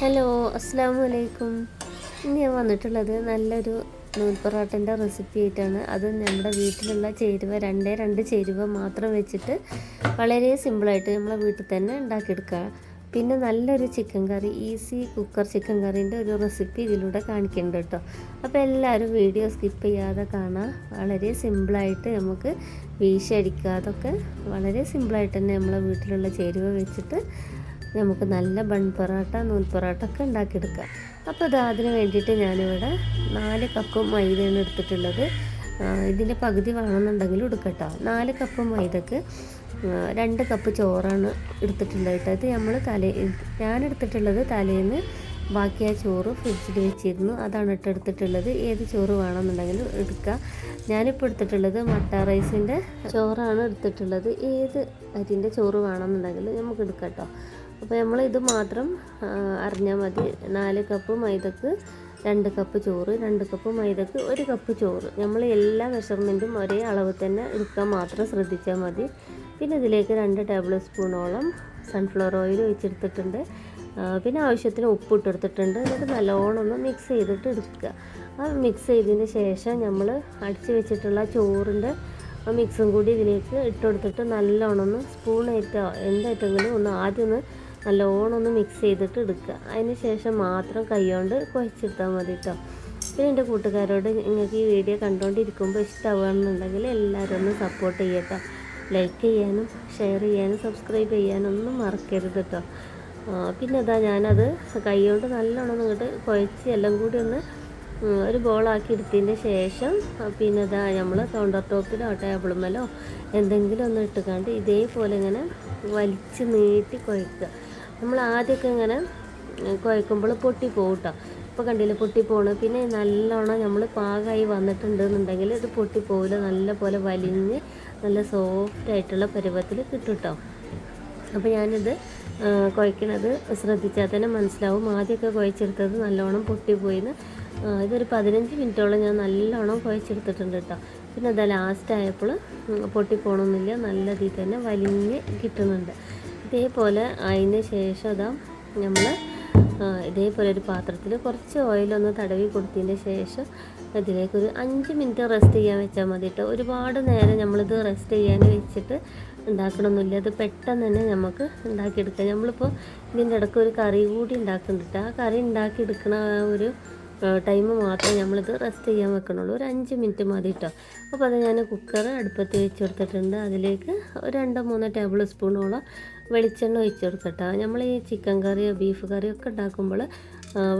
Hello അസ്സാം വലൈക്കും ഇന്ന് ഞാൻ വന്നിട്ടുള്ളത് നല്ലൊരു നൂൽ പൊറോട്ടന്റെ റെസിപ്പി ആയിട്ടാണ്. അത് നമ്മുടെ വീട്ടിലുള്ള ചേരുവ രണ്ടേ രണ്ട് ചേരുവ മാത്രം വെച്ചിട്ട് വളരെ സിമ്പിളായിട്ട് നമ്മളെ വീട്ടിൽ തന്നെ ഉണ്ടാക്കിയെടുക്കുക. പിന്നെ നല്ലൊരു chicken curry easy cooker chicken കറീന്റെ ഒരു റെസിപ്പി ഇതിലൂടെ കാണിക്കുന്നുണ്ട് കേട്ടോ. അപ്പോൾ എല്ലാവരും വീഡിയോ സ്കിപ്പ് ചെയ്യാതെ കാണാം. വളരെ സിമ്പിളായിട്ട് നമുക്ക് വീശടിക്കാതൊക്കെ വളരെ സിമ്പിളായിട്ട് തന്നെ നമ്മളെ വീട്ടിലുള്ള ചേരുവ വെച്ചിട്ട് നമുക്ക് നല്ല ബൺ പൊറോട്ട നൂൽ പൊറോട്ട ഒക്കെ ഉണ്ടാക്കിയെടുക്കാം. അപ്പോൾ അത് അതിന് വേണ്ടിയിട്ട് ഞാനിവിടെ നാല് കപ്പ് മൈദയാണ് എടുത്തിട്ടുള്ളത്. ഇതിന്റെ പകുതി വേണമെന്നുണ്ടെങ്കിൽ എടുക്കട്ടോ നാല് കപ്പ് മൈദക്ക് രണ്ട് കപ്പ് ചോറാണ് എടുത്തിട്ടുള്ളത് കേട്ടോ. ഇത് നമ്മൾ തലേ ഞാൻ എടുത്തിട്ടുള്ളത് തലേന്ന് ബാക്കി ആ ചോറ് ഫ്രിഡ്ജിൽ വെച്ചിരുന്നു. അതാണ് ഇട്ട് എടുത്തിട്ടുള്ളത്. ഏത് ചോറ് വേണമെന്നുണ്ടെങ്കിലും എടുക്കുക ഞാനിപ്പോൾ എടുത്തിട്ടുള്ളത് മട്ട റൈസിന്റെ ചോറാണ് എടുത്തിട്ടുള്ളത്. ഏത് അരിന്റെ ചോറ് വേണമെന്നുണ്ടെങ്കിലും നമുക്ക് എടുക്കാം കേട്ടോ. അപ്പോൾ നമ്മൾ ഇത് മാത്രം അറിഞ്ഞാൽ മതി. നാല് കപ്പ് മൈദക്ക് രണ്ട് കപ്പ് ചോറ് രണ്ട് കപ്പ് മൈദക്ക് ഒരു കപ്പ് ചോറ്. നമ്മൾ എല്ലാ മെഷർമെന്റും ഒരേ അളവ് തന്നെ എടുക്കാൻ മാത്രം ശ്രദ്ധിച്ചാൽ മതി. പിന്നെ ഇതിലേക്ക് രണ്ട് ടേബിൾ സ്പൂണോളം സൺഫ്ലവർ ഓയിൽ ഒഴിച്ചെടുത്തിട്ടുണ്ട് പിന്നെ ആവശ്യത്തിന് ഉപ്പ് ഇട്ടെടുത്തിട്ടുണ്ട്. എന്നിട്ട് നല്ലോണം ഒന്ന് മിക്സ് ചെയ്തിട്ട് എടുക്കുക. ആ മിക്സ് ചെയ്തതിന് ശേഷം നമ്മൾ അടിച്ച് വെച്ചിട്ടുള്ള ചോറിന്റെ മിക്സും കൂടി ഇതിലേക്ക് ഇട്ടെടുത്തിട്ട് നല്ലോണം ഒന്ന് സ്പൂണായിട്ടോ എന്തായിട്ടെങ്കിലും ഒന്ന് ആദ്യം ഒന്ന് നല്ലോണം ഒന്ന് മിക്സ് ചെയ്തിട്ട് എടുക്കുക. അതിന് ശേഷം മാത്രം കൈകൊണ്ട് കുഴച്ചെടുത്താൽ മതി കേട്ടോ പിന്നെ എന്റെ കൂട്ടുകാരോട് നിങ്ങൾക്ക് ഈ വീഡിയോ കണ്ടുകൊണ്ടിരിക്കുമ്പോൾ ഇഷ്ടമാവുകയാണെന്നുണ്ടെങ്കിൽ എല്ലാവരും ഒന്ന് സപ്പോർട്ട് ചെയ്യട്ടോ ലൈക്ക് ചെയ്യാനും ഷെയർ ചെയ്യാനും സബ്സ്ക്രൈബ് ചെയ്യാനും ഒന്നും മറക്കരുത് കേട്ടോ പിന്നെ അതാ ഞാനത് കൈകൊണ്ട് നല്ലോണം ഇങ്ങോട്ട് കുഴച്ച് എല്ലാം കൂടി ഒന്ന് ഒരു ബോളാക്കി എടുത്തതിന്റെ ശേഷം പിന്നെ ഇതാ നമ്മൾ കൗണ്ടർ ടോപ്പിലോ ടേബിളുമ്മലോ എന്തെങ്കിലും ഒന്ന് ഇട്ടുകാണ്ട് ഇതേപോലെ ഇങ്ങനെ വലിച്ച് നീട്ടി കുഴക്കുക. നമ്മൾ ആദ്യമൊക്കെ ഇങ്ങനെ കുഴക്കുമ്പോൾ പൊട്ടി പോകും കേട്ടോ കണ്ടില്ല പൊട്ടി പോകണം പിന്നെ നല്ലോണം നമ്മൾ പാകമായി വന്നിട്ടുണ്ടെന്നുണ്ടെങ്കിൽ ഇത് പൊട്ടി പോകില്ല നല്ല പോലെ വലിഞ്ഞ് നല്ല സോഫ്റ്റ് ആയിട്ടുള്ള പരുവത്തിൽ കിട്ടും കേട്ടോ അപ്പോൾ ഞാനിത് കുഴക്കണത് ശ്രദ്ധിച്ചാൽ തന്നെ മനസ്സിലാവും. ആദ്യമൊക്കെ കുഴച്ചെടുത്തത് നല്ലോണം പൊട്ടിപ്പോയിന്ന് ഇതൊരു പതിനഞ്ച് മിനിറ്റോളം ഞാൻ നല്ലോണം കുഴച്ചെടുത്തിട്ടുണ്ട് കേട്ടോ പിന്നെ അത് ലാസ്റ്റ് ആയപ്പോൾ പൊട്ടിപ്പോണമെന്നില്ല നല്ല രീതിയിൽ തന്നെ വലിഞ്ഞ് കിട്ടുന്നുണ്ട്. ഇതേപോലെ അതിന് ശേഷം അതാ നമ്മൾ ഇതേപോലെ ഒരു പാത്രത്തിൽ കുറച്ച് ഓയിലൊന്ന് തടവി കൊടുത്തതിന്റെ ശേഷം ഇതിലേക്കൊരു അഞ്ച് മിനിറ്റ് റെസ്റ്റ് ചെയ്യാൻ വെച്ചാൽ മതി കേട്ടോ ഒരുപാട് നേരം നമ്മളിത് റെസ്റ്റ് ചെയ്യാൻ വെച്ചിട്ട് ഉണ്ടാക്കണമെന്നില്ല അത് പെട്ടെന്ന് തന്നെ നമുക്ക് ഉണ്ടാക്കിയെടുക്കാം. നമ്മളിപ്പോൾ ഇതിന്റെ ഇടയ്ക്ക് ഒരു കറി കൂടി ഉണ്ടാക്കുന്നുണ്ട് ആ കറി ഉണ്ടാക്കിയെടുക്കണ ഒരു ടൈം മാത്രമേ നമ്മളിത് റെസ്റ്റ് ചെയ്യാൻ വെക്കണുള്ളൂ. ഒരു അഞ്ച് മിനിറ്റ് മതി കേട്ടോ അപ്പോൾ അത് ഞാൻ കുക്കർ അടുപ്പത്ത് വെച്ച് കൊടുത്തിട്ടുണ്ട്. അതിലേക്ക് രണ്ടോ മൂന്നോ ടേബിൾ സ്പൂണോളം വെളിച്ചെണ്ണ ഒഴിച്ച് കൊടുക്കട്ടോ നമ്മൾ ഈ ചിക്കൻ കറിയോ ബീഫ് കറിയോ ഒക്കെ ഉണ്ടാക്കുമ്പോൾ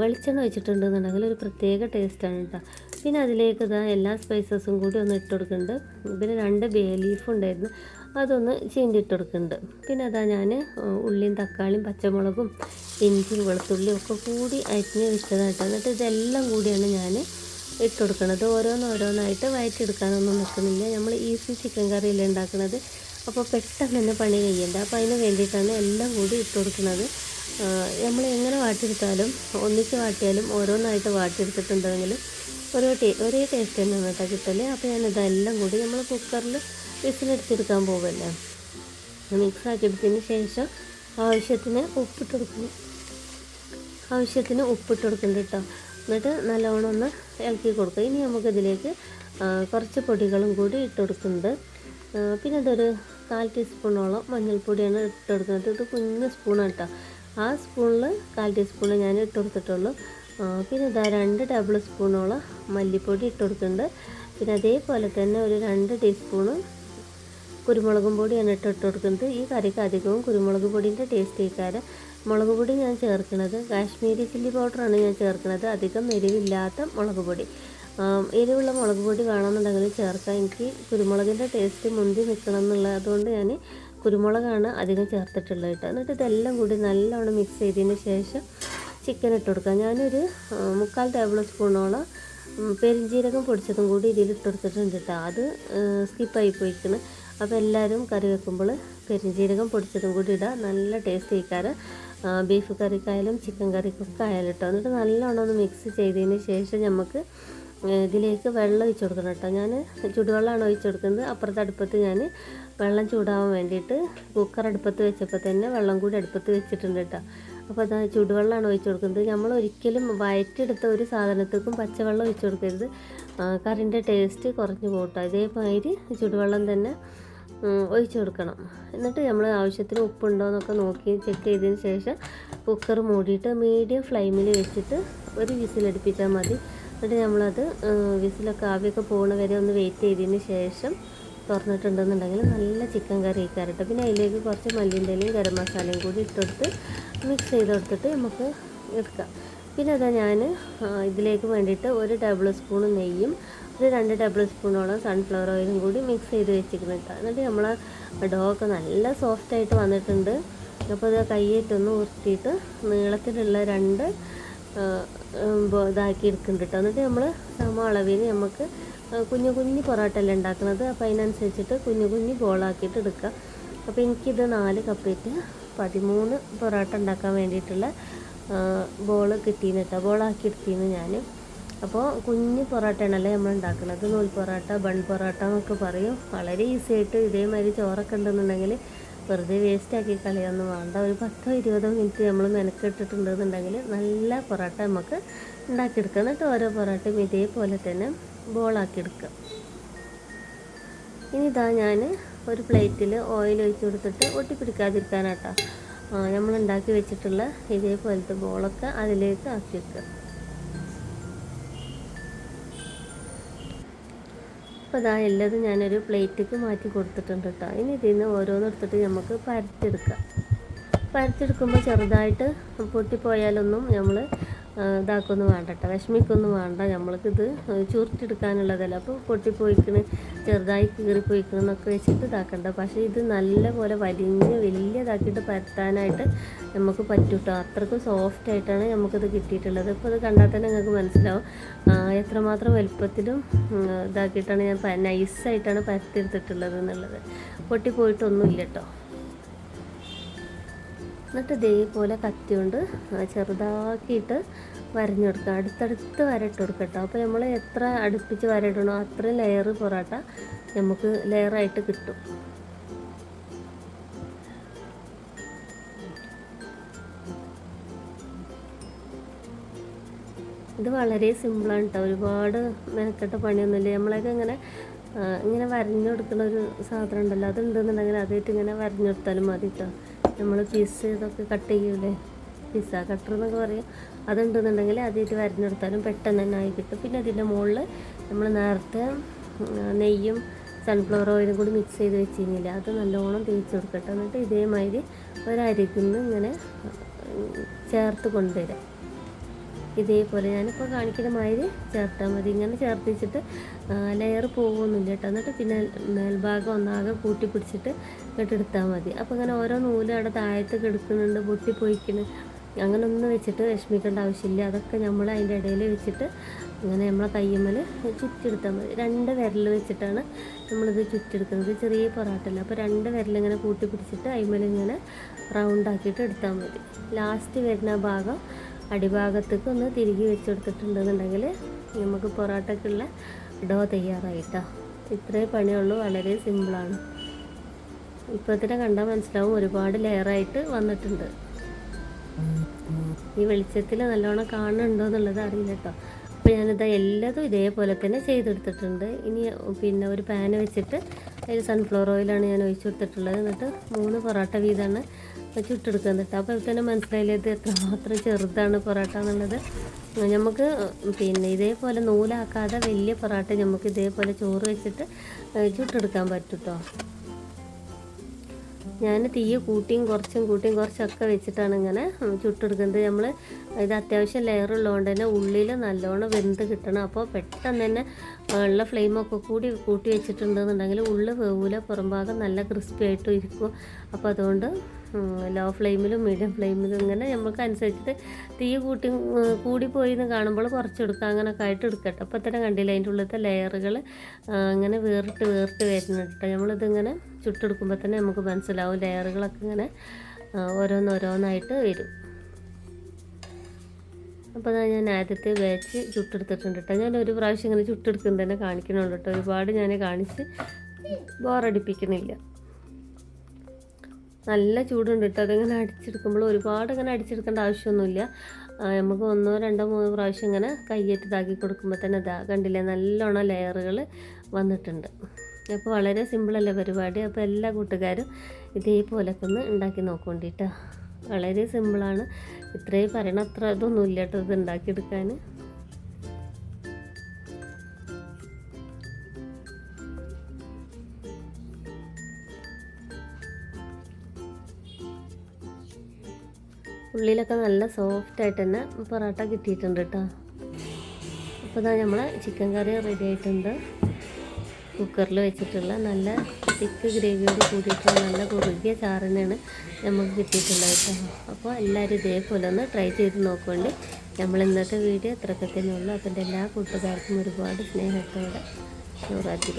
വെളിച്ചെണ്ണ ഒഴിച്ചിട്ടുണ്ടെന്നുണ്ടെങ്കിൽ ഒരു പ്രത്യേക ടേസ്റ്റാണ് കേട്ടോ. പിന്നെ അതിലേക്ക് ഇതാ എല്ലാ സ്പൈസസും കൂടി ഒന്ന് ഇട്ട് കൊടുക്കുന്നുണ്ട്. പിന്നെ രണ്ട് ബേ ലീഫ് ഉണ്ടായിരുന്നു. അതൊന്ന് ചീന്തിട്ട് കൊടുക്കുന്നുണ്ട്. പിന്നെ അതാ ഞാൻ ഉള്ളിയും തക്കാളിയും പച്ചമുളകും ഇഞ്ചിയും വെളുത്തുള്ളിയും ഒക്കെ കൂടി അരിഞ്ഞ് വെച്ചതായിട്ട് എന്നിട്ട് ഇതെല്ലാം കൂടിയാണ് ഞാൻ ഇട്ട് കൊടുക്കുന്നത്. ഓരോന്നോരോന്നായിട്ട് വയറ്റിയെടുക്കാനൊന്നും നിൽക്കുന്നില്ല. നമ്മൾ ഈസി ചിക്കൻ കറിയല്ലേ ഉണ്ടാക്കുന്നത്. അപ്പോൾ പെട്ടെന്ന് തന്നെ പണി കഴിയണ്ട. അപ്പോൾ അതിന് വേണ്ടിയിട്ടാണ് എല്ലാം കൂടി ഇട്ട് കൊടുക്കുന്നത്. നമ്മൾ എങ്ങനെ വാട്ടിയെടുത്താലും ഒന്നിച്ച് വാട്ടിയാലും ഓരോന്നായിട്ട് വാട്ടിയെടുത്തിട്ടുണ്ടെങ്കിൽ ഓരോ ടേ ഒരേ ടേസ്റ്റ് തന്നെയാണ് കേട്ടോ കിട്ടൽ. അപ്പോൾ ഞാനിതെല്ലാം കൂടി നമ്മൾ കുക്കറിൽ വിസിലെടുത്തെടുക്കാൻ പോകുമല്ലേ മിക്സ് ആക്കിയെടുത്തതിന് ശേഷം ആവശ്യത്തിന് ഉപ്പിട്ട് കൊടുക്കണം. ആവശ്യത്തിന് ഉപ്പിട്ട് കൊടുക്കുന്നുണ്ട് കേട്ടോ. എന്നിട്ട് നല്ലവണ്ണം ഒന്ന് ഇളക്കി കൊടുക്കുക. ഇനി നമുക്കിതിലേക്ക് കുറച്ച് പൊടികളും കൂടി ഇട്ട് കൊടുക്കുന്നുണ്ട്. പിന്നെ അതൊരു കാൽ ടീസ്പൂണോളം മഞ്ഞൾപ്പൊടിയാണ് ഇട്ട് കൊടുക്കുന്നത് ഇത് കുഞ്ഞ് സ്പൂണാണ് കേട്ടോ ആ സ്പൂണിൽ കാൽ ടീസ്പൂൺ ഞാൻ ഇട്ട് കൊടുത്തിട്ടുള്ളൂ പിന്നെ ഇതാ രണ്ട് ടേബിൾ സ്പൂണോളം മല്ലിപ്പൊടി ഇട്ട് കൊടുക്കുന്നുണ്ട് പിന്നെ അതേപോലെ തന്നെ ഒരു രണ്ട് ടീസ്പൂണ് കുരുമുളകും പൊടിയാണ് ഇട്ട് ഇട്ട് കൊടുക്കുന്നത് ഈ കറിക്ക് അധികവും കുരുമുളക് പൊടിന്റെ ടേസ്റ്റ് ഇക്കാരം മുളക് പൊടി ഞാൻ ചേർക്കുന്നത് കാശ്മീരി ചില്ലി പൗഡറാണ് ഞാൻ ചേർക്കുന്നത്. അധികം എരിവില്ലാത്ത മുളക് പൊടി. എരിവുള്ള മുളക് പൊടി വേണമെന്നുണ്ടെങ്കിൽ ചേർക്കാം. എനിക്ക് കുരുമുളകിന്റെ ടേസ്റ്റ് മുന്തി നിൽക്കണം എന്നുള്ളത് അതുകൊണ്ട് ഞാൻ കുരുമുളകാണ് അധികം ചേർത്തിട്ടുള്ളത് കേട്ടോ. എന്നിട്ട് ഇതെല്ലാം കൂടി നല്ലോണം മിക്സ് ചെയ്തതിന് ശേഷം ചിക്കൻ ഇട്ട് കൊടുക്കാം. ഞാനൊരു മുക്കാൽ ടേബിൾ സ്പൂണോളം പെരിഞ്ജീരകം പൊടിച്ചതും കൂടി ഇതിൽ ഇട്ട് കൊടുത്തിട്ടുണ്ട് കേട്ടോ. അത് സ്കിപ്പായി പോയിക്കണം. അപ്പോൾ എല്ലാവരും കറി വെക്കുമ്പോൾ പെരിഞ്ജീരകം പൊടിച്ചതും കൂടി ഇടുക നല്ല ടേസ്റ്റ് ആയിക്കാറ് ബീഫ് കറിക്കായാലും ചിക്കൻ കറിക്കൊക്കെ ആയാലും കേട്ടോ. എന്നിട്ട് നല്ലോണം ഒന്ന് മിക്സ് ചെയ്തതിന് ശേഷം നമുക്ക് ഇതിലേക്ക് വെള്ളം ഒഴിച്ചു കൊടുക്കണം കേട്ടോ. ഞാൻ ചുടുവെള്ളമാണ് ഒഴിച്ചു കൊടുക്കുന്നത്. അപ്പുറത്തെ അടുപ്പത്ത് ഞാൻ വെള്ളം ചൂടാവാൻ വേണ്ടിയിട്ട് കുക്കർ അടുപ്പത്ത് വെച്ചപ്പോൾ തന്നെ വെള്ളം കൂടി അടുപ്പത്ത് വെച്ചിട്ടുണ്ട് കേട്ടോ. അപ്പോൾ അത് ചുടുവെള്ളമാണ് ഒഴിച്ചു കൊടുക്കുന്നത്. നമ്മൾ ഒരിക്കലും വയറ്റെടുത്ത ഒരു സാധനത്തേക്കും പച്ചവെള്ളം ഒഴിച്ചു കൊടുക്കരുത്. കറിന്റെ ടേസ്റ്റ് കുറഞ്ഞു പോകട്ടോ ഇതേമാതിരി ചുടുവെള്ളം തന്നെ ഒഴിച്ചു കൊടുക്കണം. എന്നിട്ട് നമ്മൾ ആവശ്യത്തിന് ഉപ്പുണ്ടോ എന്നൊക്കെ നോക്കി ചെക്ക് ചെയ്തതിന് ശേഷം കുക്കർ മൂടിയിട്ട് മീഡിയം ഫ്ലെയിമിൽ വെച്ചിട്ട് ഒരു വിസിലടുപ്പിച്ചാൽ മതി. എന്നിട്ട് നമ്മളത് വിസിലൊക്കെ ആവിയൊക്കെ പോകണ വരെ ഒന്ന് വെയിറ്റ് ചെയ്തതിന് ശേഷം തുറന്നിട്ടുണ്ടെന്നുണ്ടെങ്കിൽ നല്ല ചിക്കൻ കറി കയറട്ടെ പിന്നെ അതിലേക്ക് കുറച്ച് മല്ലിന്റെ ഇലയും ഗരം മസാലയും കൂടി ഇട്ടെടുത്ത് മിക്സ് ചെയ്ത് കൊടുത്തിട്ട് നമുക്ക് എടുക്കാം. പിന്നെ അതാ ഞാൻ ഇതിലേക്ക് വേണ്ടിയിട്ട് ഒരു ടേബിൾ സ്പൂൺ നെയ്യും ഒരു രണ്ട് ടേബിൾ സ്പൂണോളം സൺഫ്ലവർ ഓയിലും കൂടി മിക്സ് ചെയ്ത് വെച്ചിരിക്കുന്നുണ്ട് എന്നിട്ട് നമ്മൾ ഡോക്ക് നല്ല സോഫ്റ്റായിട്ട് വന്നിട്ടുണ്ട്. അപ്പോൾ അത് കയ്യേറ്റൊന്ന് ഉരുത്തിയിട്ട് നീളത്തിലുള്ള രണ്ട് ഇതാക്കി എടുക്കുന്നുണ്ട് കേട്ടോ എന്നിട്ട് നമ്മൾ സമ അളവിൽ നമുക്ക് കുഞ്ഞു കുഞ്ഞു പൊറോട്ട അല്ലേ ഉണ്ടാക്കുന്നത് അപ്പോൾ അതിനനുസരിച്ചിട്ട് കുഞ്ഞു കുഞ്ഞു ബോളാക്കിയിട്ട് എടുക്കുക അപ്പോൾ എനിക്കിത് നാല് കപ്പിട്ട് പതിമൂന്ന് പൊറോട്ട ഉണ്ടാക്കാൻ വേണ്ടിയിട്ടുള്ള ബോൾ കിട്ടീന്ന് കേട്ടോ ബോളാക്കി എടുത്തിന്ന് ഞാൻ അപ്പോൾ കുഞ്ഞ് പൊറോട്ടയാണല്ലേ നമ്മൾ ഉണ്ടാക്കുന്നത് നൂൽ പൊറോട്ട ബൺ പൊറോട്ട എന്നൊക്കെ പറയും. വളരെ ഈസി ആയിട്ട് ഇതേമാതിരി ചോറൊക്കെ ഉണ്ടെന്നുണ്ടെങ്കിൽ വെറുതെ വേസ്റ്റ് ആക്കി കളയൊന്നും വേണ്ട. ഒരു പത്തോ ഇരുപതോ മിനിറ്റ് നമ്മൾ മെനക്കെട്ടിട്ടുണ്ടെന്നുണ്ടെങ്കിൽ നല്ല പൊറോട്ട നമുക്ക് ഉണ്ടാക്കിയെടുക്കാം. എന്നിട്ട് ഓരോ പൊറോട്ടയും ഇതേപോലെ തന്നെ ബോളാക്കിയെടുക്കുക ഇനി ഇതാ ഞാൻ ഒരു പ്ലേറ്റിൽ ഓയിൽ ഒഴിച്ച് കൊടുത്തിട്ട് ഒട്ടിപ്പിടിക്കാതിരിക്കാനാട്ടോ. നമ്മൾ ഉണ്ടാക്കി വെച്ചിട്ടുള്ള ഇതേപോലത്തെ ബോളൊക്കെ അതിലേക്ക് ആക്കി വെക്കുക. അപ്പോൾ ഇതാ എല്ലാതും ഞാനൊരു പ്ലേറ്റിക്ക് മാറ്റി കൊടുത്തിട്ടുണ്ട് കേട്ടോ ഇനി ഇതിൽ നിന്ന് ഓരോന്നെടുത്തിട്ട് നമുക്ക് പരത്തെടുക്കാം പരത്തെടുക്കുമ്പോൾ ചെറുതായിട്ട് പൊട്ടിപ്പോയാലൊന്നും നമ്മൾ ഇതാക്കൊന്നും വേണ്ട കേട്ടോ വിഷമിക്കൊന്നും വേണ്ട. നമ്മൾക്കിത് ചുരുട്ടിയെടുക്കാനുള്ളതല്ല. അപ്പോൾ പൊട്ടിപ്പോയിക്കണ് ചെറുതായി കീറിപ്പോയിക്കണം എന്നൊക്കെ വെച്ചിട്ട് ഇതാക്കണ്ട. പക്ഷേ ഇത് നല്ലപോലെ വലിഞ്ഞ് വലിയതാക്കിയിട്ട് പരത്താനായിട്ട് നമുക്ക് പറ്റും കേട്ടോ അത്രക്കും സോഫ്റ്റ് ആയിട്ടാണ് നമുക്കിത് കിട്ടിയിട്ടുള്ളത്. ഇപ്പോൾ ഇത് കണ്ടാൽ തന്നെ നിങ്ങൾക്ക് മനസ്സിലാവും. എത്രമാത്രം വലുപ്പത്തിലും ഇതാക്കിയിട്ടാണ് ഞാൻ നൈസായിട്ടാണ് പരത്തിയെടുത്തിട്ടുള്ളത് എന്നുള്ളത്. പൊട്ടിപ്പോയിട്ടൊന്നുമില്ല കേട്ടോ. എന്നിട്ട് ഇതേപോലെ കത്തി കൊണ്ട് ചെറുതാക്കിയിട്ട് വരഞ്ഞു കൊടുക്കുക അടുത്തടുത്ത് വരട്ട് കൊടുക്കുക കേട്ടോ അപ്പോൾ നമ്മൾ എത്ര അടുപ്പിച്ച് വരടണോ അത്രയും ലെയർ പൊറോട്ട നമുക്ക് ലെയറായിട്ട് കിട്ടും. ഇത് വളരെ സിമ്പിളാണ് കേട്ടോ ഒരുപാട് മെനക്കെട്ട പണിയൊന്നുമില്ല. നമ്മളൊക്കെ ഇങ്ങനെ ഇങ്ങനെ വരഞ്ഞു കൊടുക്കുന്ന ഒരു സാധനം ഉണ്ടല്ലോ. അതുണ്ടെന്നുണ്ടെങ്കിൽ അതായിട്ട് ഇങ്ങനെ വരഞ്ഞു കൊടുത്താലും മതി കേട്ടോ നമ്മൾ പീസ് ഇതൊക്കെ കട്ട് ചെയ്യൂലേ? പിസ്സ കട്ടർ എന്നൊക്കെ പറയും. അതുണ്ടെന്നുണ്ടെങ്കിൽ ആദ്യമായിട്ട് വരഞ്ഞെടുത്താലും പെട്ടെന്ന് തന്നെ ആയി കിട്ടും. പിന്നെ അതിന്റെ മുകളിൽ നമ്മൾ നേരത്തെ നെയ്യും സൺഫ്ലവർ ഓയിലും കൂടി മിക്സ് ചെയ്ത് വെച്ചിരുന്നില്ല? അത് നല്ലോണം തേച്ച് കൊടുക്കട്ടെ. എന്നിട്ട് ഇതേമാതിരി ഒരരിക്കുന്ന് ഇങ്ങനെ ചേർത്ത് കൊണ്ടുവരാം. ഇതേപോലെ ഞാനിപ്പോൾ കാണിക്കുന്ന മാതിരി ചേർത്താൽ മതി. ഇങ്ങനെ ചേർത്തിച്ചിട്ട് ലെയർ പോകുന്നില്ല കേട്ടോ എന്നിട്ട് പിന്നെ മേൽഭാഗം ഒന്നാകെ കൂട്ടി പിടിച്ചിട്ട് ഇട്ടെടുത്താൽ മതി. അപ്പോൾ ഇങ്ങനെ ഓരോ നൂലും അവിടെ താഴത്ത് കിടക്കുന്നുണ്ട് പൊട്ടിപ്പോയിക്കുന്നു അങ്ങനെ ഒന്നും വെച്ചിട്ട് വിഷമിക്കേണ്ട ആവശ്യമില്ല. അതൊക്കെ നമ്മൾ അതിന്റെ ഇടയിൽ വെച്ചിട്ട് അങ്ങനെ നമ്മളെ കയ്യമ്മൽ ചുറ്റെടുത്താൽ മതി. രണ്ട് വിരൽ വെച്ചിട്ടാണ് നമ്മളിത് ചുറ്റെടുക്കുന്നത് ചെറിയ പൊറാട്ടല്ല അപ്പോൾ രണ്ട് വിരലിങ്ങനെ കൂട്ടി പിടിച്ചിട്ട് അതിന്മേൽ ഇങ്ങനെ റൗണ്ട് ആക്കിയിട്ട് എടുത്താൽ മതി. ലാസ്റ്റ് വരുന്ന ഭാഗം അടിഭാഗത്തേക്ക് ഒന്ന് തിരികെ വെച്ചെടുത്തിട്ടുണ്ടെന്നുണ്ടെങ്കിൽ നമുക്ക് പൊറോട്ടയ്ക്കുള്ള ഡോ തയ്യാറായിട്ടോ. ഇത്രേ പണിയുള്ളൂ വളരെ സിമ്പിളാണ്. ഇപ്പോൾ ഇതിനെ കണ്ടാൽ മനസ്സിലാവും ഒരുപാട് ലെയറായിട്ട് വന്നിട്ടുണ്ട്. ഈ വെളിച്ചത്തിൽ നല്ലോണം കാണുന്നുണ്ടോ എന്നുള്ളത് അറിയില്ല കേട്ടോ. അപ്പോൾ ഞാനിത് എല്ലാതും ഇതേപോലെ തന്നെ ചെയ്തെടുത്തിട്ടുണ്ട്. ഇനി പിന്നെ ഒരു പാന് വെച്ചിട്ട് അതിൽ സൺഫ്ലവർ ഓയിലാണ് ഞാൻ ഒഴിച്ചു കൊടുത്തിട്ടുള്ളത്. എന്നിട്ട് മൂന്ന് പൊറോട്ട വീതമാണ് ചുട്ടെടുക്കുക എന്നിട്ട്. അപ്പോൾ തന്നെ മനസ്സിലായില്ലേ എത്രമാത്രം ചെറുതാണ് പൊറോട്ട എന്നുള്ളത്. നമുക്ക് പിന്നെ ഇതേപോലെ നൂലാക്കാതെ വലിയ പൊറോട്ട നമുക്ക് ഇതേപോലെ ചോറ് വെച്ചിട്ട് ചുട്ടെടുക്കാൻ പറ്റും കേട്ടോ ഞാൻ തീ കൂട്ടിയും കുറച്ചും കൂട്ടിയും കുറച്ചൊക്കെ വെച്ചിട്ടാണ് ഇങ്ങനെ ചുട്ടെടുക്കുന്നത് നമ്മൾ ഇത് അത്യാവശ്യം ലെയർ ഉള്ളതുകൊണ്ട് തന്നെ ഉള്ളിൽ നല്ലോണം വെന്ത് കിട്ടണം. അപ്പോൾ പെട്ടെന്ന് തന്നെ ഉള്ള ഫ്ലെയിമൊക്കെ കൂടി കൂട്ടി വെച്ചിട്ടുണ്ടെന്നുണ്ടെങ്കിൽ ഉള്ളിൽ വേവൂല പുറംഭാഗം നല്ല ക്രിസ്പി ആയിട്ടും ഇരിക്കും. അപ്പോൾ അതുകൊണ്ട് ലോ ഫ്ലെയിമിലും മീഡിയം ഫ്ലെയിമിലും ഇങ്ങനെ നമുക്ക് അനുസരിച്ചിട്ട് തീ കൂട്ടി കൂടി കൂടിപ്പോയി എന്ന് കാണുമ്പോൾ കുറച്ചെടുക്കുക അങ്ങനെയൊക്കെ ആയിട്ട് എടുക്കട്ടെ. അപ്പോൾ തന്നെ കണ്ടില്ല അതിന്റെ ഉള്ളിലത്തെ ലെയറുകൾ അങ്ങനെ വേറിട്ട് വേറിട്ട് വരുന്നുണ്ട് നമ്മളിതിങ്ങനെ ചുട്ടെടുക്കുമ്പോൾ തന്നെ നമുക്ക് മനസ്സിലാവും ലെയറുകളൊക്കെ ഇങ്ങനെ ഓരോന്നോരോന്നായിട്ട് വരും. അപ്പോൾ അതാ ഞാൻ ആദ്യത്തെ ബാച്ച് ചുട്ടെടുത്തിട്ടുണ്ട് കേട്ടോ ഞാൻ ഒരു പ്രാവശ്യം ഇങ്ങനെ ചുട്ടെടുക്കുന്നത് തന്നെ കാണിക്കണുള്ളൂ കേട്ടോ ഒരുപാട് ഞാൻ കാണിച്ച് ബോറടിപ്പിക്കുന്നില്ല നല്ല ചൂടുണ്ട് കേട്ടോ അതിങ്ങനെ അടിച്ചെടുക്കുമ്പോൾ ഒരുപാട് ഇങ്ങനെ അടിച്ചെടുക്കേണ്ട ആവശ്യമൊന്നുമില്ല. നമുക്ക് ഒന്നോ രണ്ടോ മൂന്നോ പ്രാവശ്യം ഇങ്ങനെ കയ്യേറ്റ് ഇതാക്കി കൊടുക്കുമ്പോൾ തന്നെ ഇതാ കണ്ടില്ലേ നല്ലോണം ലെയറുകൾ വന്നിട്ടുണ്ട്. അപ്പോൾ വളരെ സിമ്പിളല്ലേ പരിപാടി. അപ്പോൾ എല്ലാ കൂട്ടുകാരും ഇതേപോലൊക്കെ ഒന്ന് ഉണ്ടാക്കി നോക്കൊണ്ടിട്ടോ വളരെ സിമ്പിളാണ്. ഇത്രയും പറയണ അത്ര ഇതൊന്നും ഇല്ല കേട്ടോ ഇത് ഉണ്ടാക്കിയെടുക്കാൻ. ഉള്ളിലൊക്കെ നല്ല സോഫ്റ്റ് ആയിട്ട് തന്നെ പൊറോട്ട കിട്ടിയിട്ടുണ്ട് കേട്ടോ. അപ്പോൾ ഇതാ നമ്മളെ ചിക്കൻ കറി റെഡി ആയിട്ടുണ്ട്. കുക്കറിൽ വെച്ചിട്ടുള്ള നല്ല തിക്ക് ഗ്രേവിയോട് കൂടിയിട്ടുള്ള നല്ല കുറുകിയ ചാറിനാണ് നമുക്ക് കിട്ടിയിട്ടുള്ളത് കേട്ടോ. അപ്പോൾ എല്ലാവരും ഇതേപോലെ ഒന്ന് ട്രൈ ചെയ്ത് നോക്കുകൊണ്ട് നമ്മൾ ഇന്നത്തെ വീഡിയോ ഇത്രയൊക്കെ തന്നെയുള്ളൂ അപ്പം എന്റെ എല്ലാ കൂട്ടുകാർക്കും ഒരുപാട് സ്നേഹത്തോടെ നൂറാത്തി